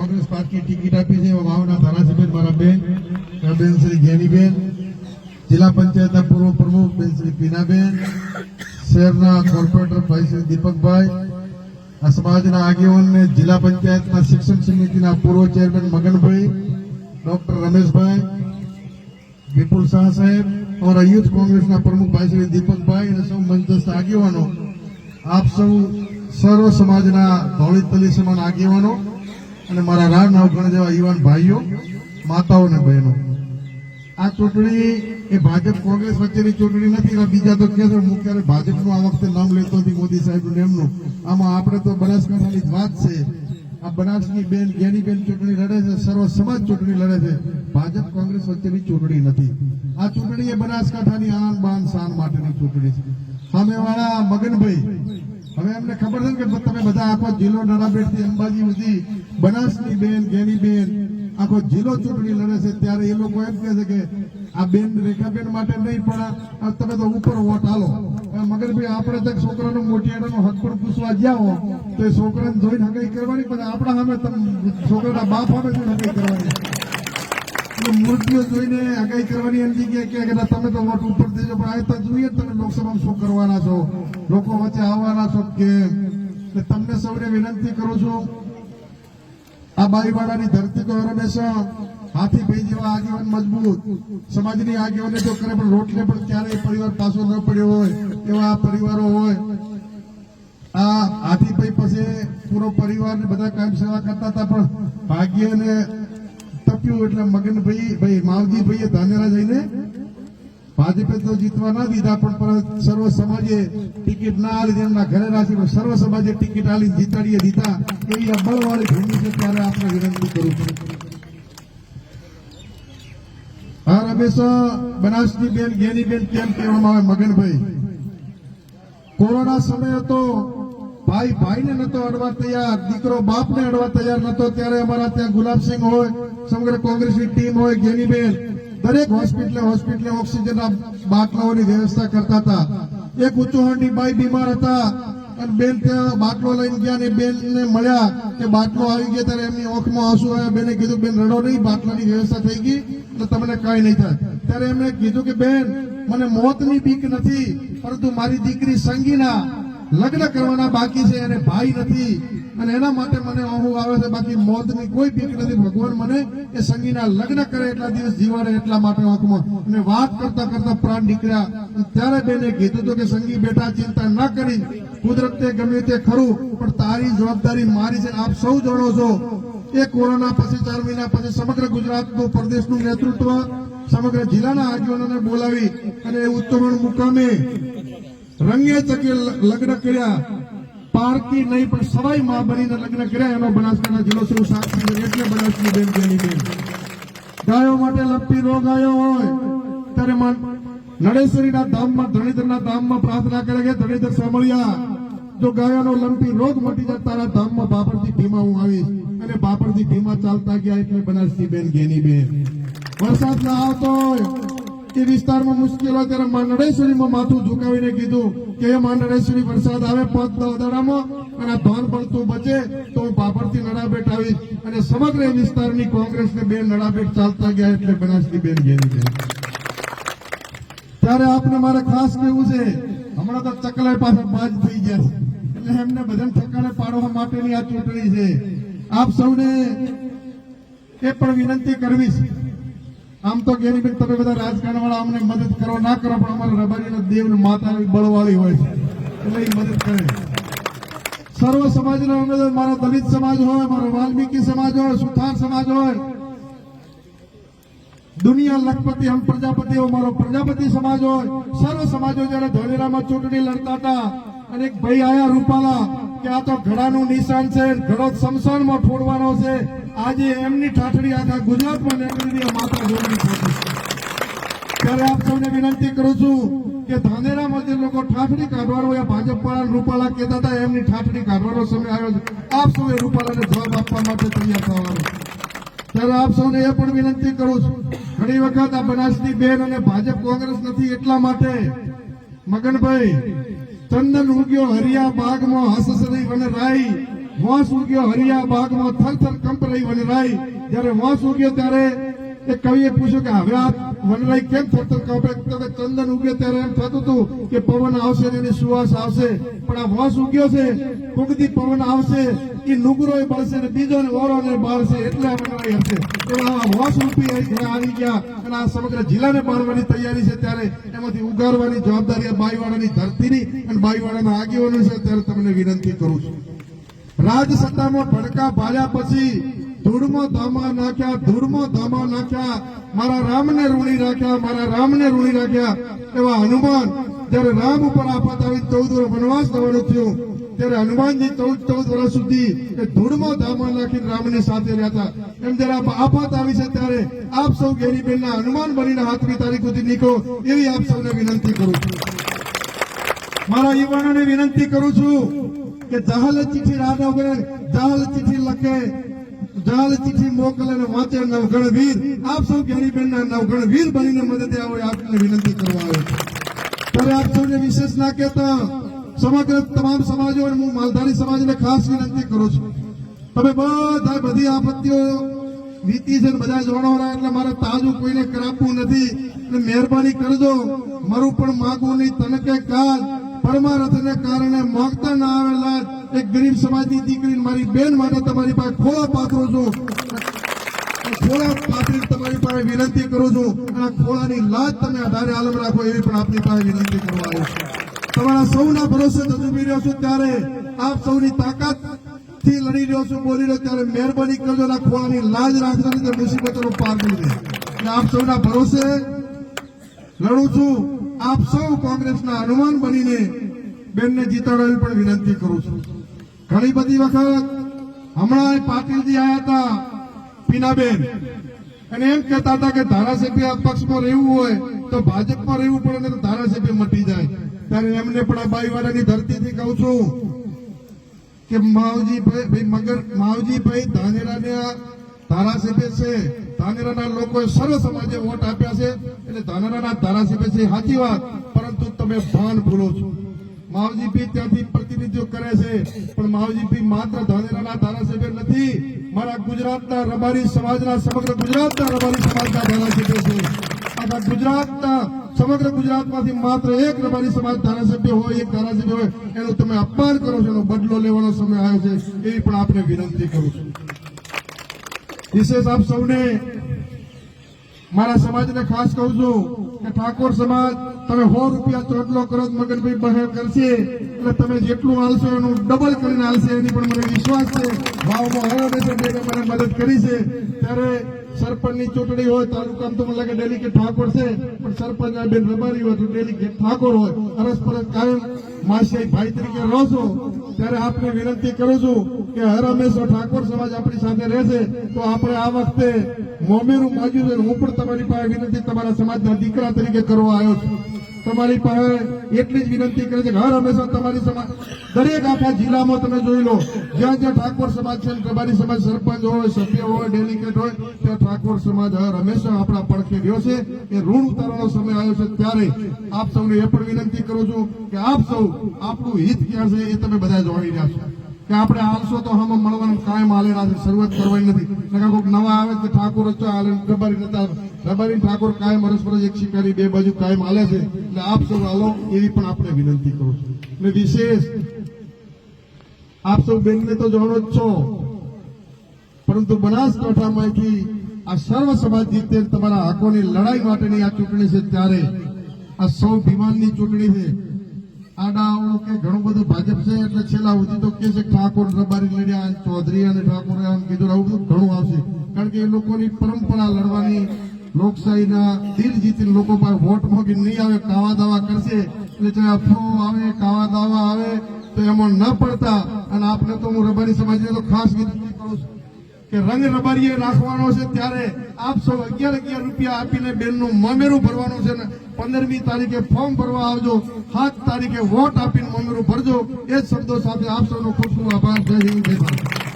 Congress party ticket આપી છે વાવના ધારાસભ્ય મારા બેન બેન શ્રી જ્ઞાનીબેન જિલ્લા પંચાયતના પૂર્વ પ્રમુખ બેન શ્રી પીનાબેન, શહેરના કોર્પોરેટર ભાઈ શ્રી દીપકભાઈ, આ સમાજના આગેવાનને જિલ્લા પંચાયતના શિક્ષણ સમિતિના પૂર્વ ચેરમેન મગનભાઈ, ડોક્ટર રમેશભાઈ, વિપુલ શાહ સાહેબ, અમારા યુથ કોંગ્રેસના પ્રમુખ ભાઈ શ્રી દીપકભાઈ અને સૌ મંચસ્થ આગેવાનો, આપ સૌ સર્વ સમાજના ધોળી તલી સમાન આગેવાનો અને મારા રાણ નવગણ જેવા યુવાન ભાઈઓ માતાઓ અને બહેનો. આ ચૂંટણી એ ભાજપ કોંગ્રેસ વચ્ચેની ચૂંટણી નથી બીજા તો કે હું ક્યારે ભાજપનું આ વખતે નામ લેતો નથી, મોદી સાહેબનું એમનું. આમાં આપણે તો બનાસકાંઠાની વાત છે. આ બનાસની બેન જ્ઞાની બેન ચૂંટણી લડે છે, સર્વ સમાજ ચૂંટણી લડે છે. ભાજપ કોંગ્રેસ વચ્ચેની ચૂંટણી નથી. આ ચૂંટણી એ બનાસકાંઠાની આન બાન શાન માટેની ચૂંટણી છે. સામેવાળા મગનભાઈ, હવે એમને ખબર છે કે તમે બધા આખો જિલ્લો નડાબેટથી અંબાજી સુધી બનાસની બેન ગેની બેન, આખો જિલ્લો ચૂંટણી લડે છે ત્યારે એ લોકો એમ કહે છે કે આ બેન રેખાબેન માટે નહીં, પણ તમે તો ઉપર વોટ હાલો. મગર ભાઈ આપણે તો છોકરાનો મોટિયાડાનો હક પર પૂછવા ગયા તો એ છોકરાને જોઈને હગાઈ કરવાની, પણ આપણા સામે છોકરાના બાપ સામે જોઈને હગાઈ કરવાની. મૂર્તિઓ જોઈને આગાહી કરવાની એમ જગ્યાએ કે તમે તો વોટ ઉપર દેજો પણ આ તો જોઈએ તમે લોકસભામાં શું કરવાના છો. લોકો વચ્ચે આવવાના છો કે તમને સૌને વિનંતી કરું છું આ બારીવાડાની ધરતી તો હંમેશા હાથી ભાઈ જેવા આગેવાન મજબૂત. સમાજની આગેવાને જો કરે પણ રોટલે પણ ક્યારેય પરિવાર પાછો ન પડ્યો હોય, એવા પરિવારો હોય. આ હાથીભાઈ પછી પૂરો પરિવાર ને બધા કામ સેવા કરતા હતા, પણ ભાગ્યને તપ્યું એટલે મગનભાઈ, ભાઈ માવજીભાઈએ ધાનેરા જઈને ભાજપે તો જીતવા ના દીધા, પણ સર્વ સમાજે ટિકિટ ના આલી એમના ઘરે રાખી પણ સર્વ સમાજે ટિકિટ આલી જીતાડીએ દીધા. એવી આ બળવાળી ભૂમિ છે ત્યારે આપણે વિનંતી કરું છું. હા, રમેશ, બનાસની બેન, ગેની બેન કેમ કહેવામાં આવે? મગનભાઈ. કોરોના સમય હતો ભાઈ ભાઈને નતો અડવા તૈયાર, દીકરો બાપને અડવા તૈયાર નતો. ત્યારે અમારા ત્યાં ગુલાબસિંહ હોય, સમગ્ર કોંગ્રેસની ટીમ હોય ગેનીબેન દરેક હોસ્પિટલે હોસ્પિટલે ઓક્સિજનના બાટલાઓની વ્યવસ્થા કરતા હતા. એક ઉંચોહણની બાઈ બીમાર હતા અને બેન ત્યાં બાટલો લઈને ગયા ને બેનને મળ્યા કે બાટલો આવી ગયા ત્યારે એમની ઓખમાં આંસુ આવ્યા. બેને કીધું, બેન, રડો નહીં, બાટલાની વ્યવસ્થા થઈ ગઈ, એટલે તમને કાંઈ નહીં થાય. ત્યારે એમણે કીધું કે, બેન, મને મોતની બીક નથી, પરંતુ મારી દીકરી સંગીના લગ્ન કરવાના બાકી છે અને ભાઈ નથી. અને એના માટે મને અહુ આવે છે, બાકી મોતની કોઈ બીક નથી. ભગવાન મને એ સંગીના લગ્ન કરે એટલા દિવસ જીવાડે એટલા માટે આંખમાં. અને વાત કરતા કરતા પ્રાણ નીકળ્યા. ત્યારે બેને કીધું હતું કે સંગી બેટા, ચિંતા ન કરી. કુદરતે ગમે તે ખરું, પણ તારી જવાબદારી મારી છે આપ સૌ જાણો છો. એ કોરોના પછી, ચાર મહિના પછી સમગ્ર ગુજરાતનું, પ્રદેશનું નેતૃત્વ સમગ્ર જિલ્લાના આગેવાનોને બોલાવી અને એ ઉત્તરોણ મુકામે રંગે ચકે લગ્ન કર્યા. પારકી નહીં, પણ સવાઈ માં બનીને લગ્ન કર્યા, એનો બનાસકાંઠા જિલ્લો શ્રી સાક્ષી એટલે બનાસની બેન જેની બેન ગાયો માટે લપટી રોગ આવ્યો હોય, ત્યારે નડેશ્વરીના ધામમાં, ધણીધરના ધામમાં પ્રાર્થના કરે કે ધણીધર સાંભળ્યા, જો ગાયોનો લંપી રોગ મટી જાય, તારા ધામમાં બાપરથી ભીમા હું આવીશ. અને બાપરથી ભીમા ચાલતા ગયા એટલે બનાસની બેન ઘેની બેન. વરસાદ ના આવતો હોય એ વિસ્તારમાં મુશ્કેલ હોય ત્યારે માંડળેશ્વરીમાં માથું ઝુકાવીને કીધું કે એ માં વરસાદ આવે પગ દસ અને ભાન પડતું બચે તો હું બાપરથી નડાબેટ આવી અને સમગ્ર વિસ્તારની કોંગ્રેસને બે નડાબેટ ચાલતા ગયા એટલે બનાસની બેન ગેની બેન ત્યારે આપને મારે ખાસ કહેવું છે, હમણાં તો ચકલાઈ પાસે બાજ થઈ ગયા છે. એટલે એમને બધાને ઠેકાણે પાડવા માટેની આ ચૂંટણી છે. આપ સૌને એ પણ વિનંતી કરવી છે આમ તો ગેરીબેન તમે બધા રાજકારણ વાળા અમને મદદ કરો, ના કરો, પણ અમારા રબારીના દેવ માતાની બળવાળી હોય છે. એટલે એ મદદ કરે. સર્વ સમાજના અમે મારો દલિત સમાજ હોય, મારો વાલ્મીકી સમાજ હોય, સુથાર સમાજ હોય, દુનિયા લખપતિ હમ પ્રજાપતિ મારો પ્રજાપતિ સમાજ હોય. સર્વ સમાજો જયારે ધોલેરામાં ચૂંટણી લડતા હતા અને એક ભાઈ આયા રૂપાલા કે આ તો ઘડાનું નિશાન છે, ઘડો શમશાનમાં ફોડવાનો છે. આજે એમની ઠાઠડી આખા ગુજરાતમાં નીકળી માતા જોડની ઠાઠડી ત્યારે આપ સૌને વિનંતી કરું છું કે ધાનેરામાં જે લોકો ઠાઠડી કાઢવાનો યા ભાજપ વાળા રૂપાલા કહેતા હતા, એમની ઠાઠડી કાઢવાનો સમય આવ્યો છે. આપ સૌએ રૂપાલાને જવાબ આપવા માટે તૈયાર થવાનું ત્યારે આપ સૌને એ પણ વિનંતી કરું છું, ઘણી વખત આ બનાસની બેન અને ભાજપ કોંગ્રેસ નથી એટલા માટે, મગનભાઈ, ચંદન ઉગ્યો હરિયા બાગમાં હસસરી અને રાઈ વાંસ ઉગ્યો ચંદન ઉગ્યો ત્યારે એમ થતું હતું કે પવન આવશે એની સુવાસ આવશે. પણ આ વાંસ ઉગ્યો છે કુગતી પવન આવશે એ નુગરો બળશે બીજો ને ઓરો ને બાળશે, એટલે હશે. એવા આ વાંસ રૂપી આવી ગયા અને આ સમગ્ર જિલ્લાને બાળવાની તૈયારી છે ત્યારે એમાંથી ઉગારવાની જવાબદારી આ બાઈવાડાની ધરતીની અને બાઈવાડાના આગેવાનો છે, ત્યારે તમને વિનંતી કરું છું. રાજ સત્તામાં ભડકા ભાલ્યા પછી ધૂળમાં ધામા નાખ્યા, ધૂળમાં ધામા નાખ્યા, મારા રામને ઋણી રાખ્યા, મારા રામને ઋણી રાખ્યા એવા હનુમાન જયારે રામ ઉપર આફત આવી ચૌદ વર્ષ વનવાસ થવાનું થયું, ત્યારે હનુમાનજી ચૌદ ચૌદ વર્ષ સુધી એ ધૂળમાં ધામા નાખીને રામની સાથે રહ્યા હતા. એમ જયારે આફત આવી છે ત્યારે આપ સૌ ગેરીબેનના હનુમાન બનીને હાથમી તારીખ સુધી નીકળો, એવી આપ સૌને વિનંતી કરું છું. મારા યુવાનોને વિનંતી કરું છું કે જહાલ ચિઠ્ઠી વગર જહાલ ચિઠ્ઠી લખે દહલ ચિઠ્ઠી મોકલે વાંચે નવગણ આપ સૌ ગેરીબેનના નવગણ બનીને મદદે આવો આપને વિનંતી કરવા આવ્યો ત્યારે આપ સૌને વિશેષ ના કહેતા સમગ્ર તમામ સમાજો અને હું માલધારી સમાજને ખાસ વિનંતી કરું છું. તમે બધા બધી આપત્તિઓ વીતી છે બધા જોડવાના એટલે મારે તાજું કોઈને કરાવવું નથી. એટલે મહેરબાની કરજો. મારું પણ માગવું નહીં. તને કે કાજ પરમારથને કારણે માગતા ના આવેલા એક ગરીબ સમાજની દીકરી મારી બેન માટે તમારી પાસે ખોળા પાથરો છું. ખોળા પાથરી તમારી પાસે વિનંતી કરું છું અને ખોળાની લાજ તમે આધારે આલમ રાખો એવી પણ આપની પાસે વિનંતી કરવા આવ્યો છું. તમારા સૌના ભરોસે તજુબી રહ્યો છું ત્યારે આપ સૌની તાકાતથી લડી રહ્યો છું, બોલી રહ્યો ત્યારે મહેરબાની કરજો આ ખોળાની લાજ રાખજો મુસીબતોનો પાર નહીં રહે આપ સૌના ભરોસે લડું છું. આપ સૌ કોંગ્રેસના હનુમાન બનીને બેનને જીતાડવાની પણ વિનંતી કરું છું. ઘણી બધી વખત હમણાં પાટીલજી આવ્યા હતા પીનાબેન. અને એમ કહેતા હતા કે ધારાસભ્ય પક્ષમાં રહેવું હોય તો ભાજપમાં રહેવું પડે તો ધારાસભ્ય મટી જાય. ત્યારે એમને પણ આ બાઈવાડાની ધરતીથી કહું છું કે માવજી ભાઈ મગર, માવજીભાઈ ધાનેરાના ધારાસભ્ય છે. ધાનેરાના લોકોએ સર્વ સમાજે વોટ આપ્યા છે એટલે ધાનેરાના ધારાસભ્ય છે, સાચી વાત, પરંતુ તમે ભાન ભૂલો છો. માવજીભાઈ ત્યાંથી પ્રતિનિધિત્વ કરે છે, પણ માવજીભાઈ માત્ર ધાનેરાના ધારાસભ્ય નથી, મારા ગુજરાતના રબારી સમાજના સમગ્ર ગુજરાતના રબારી સમાજના ધારાસભ્ય છે. આખા ગુજરાતના સમગ્ર ગુજરાતમાંથી માત્ર એક રબારી સમાજ ધારાસભ્ય હોય, એક ધારાસભ્ય હોય, એનું તમે અપમાન કરો છો, એનો બદલો લેવાનો સમય આવ્યો છે, એવી પણ આપને વિનંતી કરું છું. વિશેષ આપ સૌને મારા સમાજને ખાસ કહું છું કે ઠાકોર સમાજ, તમે સો રૂપિયા ચોટલો કરો મગનભાઈ બહેર કરશે એટલે તમે જેટલું હાલશો એનું ડબલ કરીને હાલશે, એની પણ મને વિશ્વાસ છે. ભાવમાં હરો છે મદદ કરી છે. ત્યારે સરપંચની ચૂંટણી હોય, તાલુકામાં તો મને લાગે ડેલિકેટ ઠાકોર છે, પણ સરપંચ બેન રબારી હોય તો ડેલિકેટ ઠાકોર હોય. અરસપરસ કાયમ માસિયાઈ ભાઈ તરીકે રહો છો ત્યારે આપને વિનંતી કરું છું કે હર હંમેશા ઠાકોર સમાજ આપણી સાથે રહેશે. તો આપણે આ વખતે મોમેરું માગ્યું છે હું પણ તમારી પાસે વિનંતી, તમારા સમાજના દીકરા તરીકે કરવા આવ્યો છું. તમારી પાસે એટલી જ વિનંતી કરે છે હર હંમેશા તમારી સમાજ દરેક આખા જિલ્લામાં તમે જોઈ લો, જ્યાં જ્યાં ઠાકોર સમાજ છે કબારી સમાજ સરપંચ હોય, સભ્ય હોય, ડેલિગેટ હોય, ત્યાં ઠાકોર સમાજ હર હંમેશા આપણા પડખે રહ્યો છે. એ ઋણ ઉતારવાનો સમય આવ્યો છે ત્યારે આપ સૌને એ પણ વિનંતી કરું છું કે આપ સૌ આપણું હિત ક્યાં છે એ તમે બધા જાણી રહ્યા છો. કે આપણે હાલશો તો હમ મળવાનું કાયમ હાલેલા છે શરૂઆત કરવાની નથી. નવા આવે તો ઠાકોર જ હાલે ગબારી નતા રબારી ઠાકોર કાયમ અરસપરસ એક શિકારી બે બાજુ કાયમ હાલે છે. એટલે આપ સૌ હાલો, એવી પણ આપણે વિનંતી કરું છું. અને વિશેષ, આપ સૌ બેનને તો જાણો જ છો, પરંતુ બનાસકાંઠામાંથી આ સર્વ સમાજ જીતે તમારા હકોની લડાઈ માટેની આ ચૂંટણી છે ત્યારે આ સૌ ભીમાનની ચૂંટણી છે. આડાઓ કે ઘણું બધું ભાજપ છે, એટલે છેલ્લા સુધી તો કે છે, ઠાકોર રબારી લડ્યા, ચૌધરી અને ઠાકોર કીધું, આવું બધું ઘણું આવશે. કારણ કે એ લોકોની પરંપરા લડવાની લોકશાહીના દિલ જીતીને લોકો પાસે વોટ મોગી નહીં આવે, કાવા દાવા કરશે, એટલે ચાહે અફરો આવે, કાવા દાવા આવે, તો એમાં ન પડતા. અને આપણે તો હું રબારી સમાજને તો ખાસ વિનંતી કરું છું કે રંગ રબારીએ રાખવાનો છે ત્યારે આપ સૌ અગિયાર અગિયાર રૂપિયા આપીને બેનનું મમેરું ભરવાનું છે ને પંદરમી તારીખે ફોર્મ ભરવા આવજો, સાત તારીખે વોટ આપીને મમેરું ભરજો. એ જ શબ્દો સાથે આપ સૌનો ખૂબ ખૂબ આભાર. જય હિન્દ, જય ભારત.